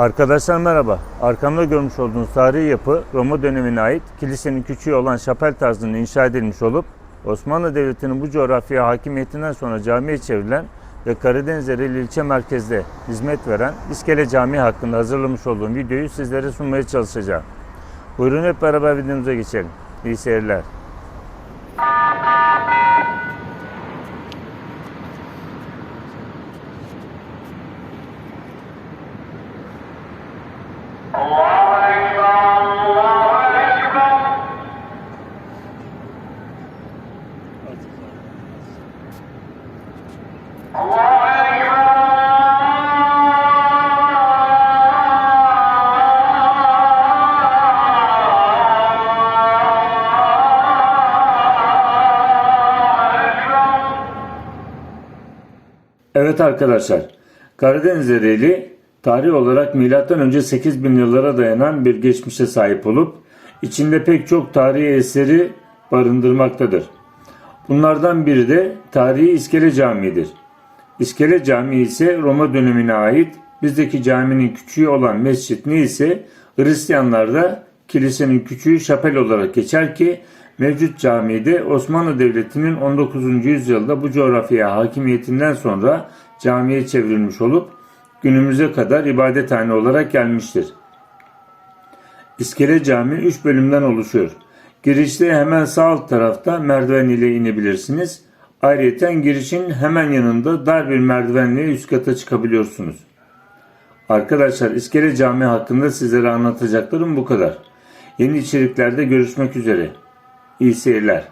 Arkadaşlar merhaba. Arkamda görmüş olduğunuz tarihi yapı Roma dönemine ait kilisenin küçüğü olan şapel tarzında inşa edilmiş olup Osmanlı Devleti'nin bu coğrafyaya hakimiyetinden sonra camiye çevrilen ve Karadeniz Ereğli ilçe merkezde hizmet veren İskele Camii hakkında hazırlamış olduğum videoyu sizlere sunmaya çalışacağım. Buyurun hep beraber videomuza geçelim. İyi seyirler. Evet arkadaşlar, Karadeniz Ereğli tarih olarak M.Ö. 8000 yıllara dayanan bir geçmişe sahip olup içinde pek çok tarihi eseri barındırmaktadır. Bunlardan biri de tarihi İskele Camii'dir. İskele Camii ise Roma dönemine ait, bizdeki caminin küçüğü olan mescit ne ise Hristiyanlarda kilisenin küçüğü şapel olarak geçer ki mevcut camide Osmanlı Devleti'nin 19. yüzyılda bu coğrafyaya hakimiyetinden sonra camiye çevrilmiş olup günümüze kadar ibadethane olarak gelmiştir. İskele Camii 3 bölümden oluşuyor. Girişte hemen sağ alt tarafta merdiven ile inebilirsiniz. Ayrıca girişin hemen yanında dar bir merdivenle üst kata çıkabiliyorsunuz. Arkadaşlar İskele Camii hakkında sizlere anlatacaklarım bu kadar. Yeni içeriklerde görüşmek üzere. İyi seyirler.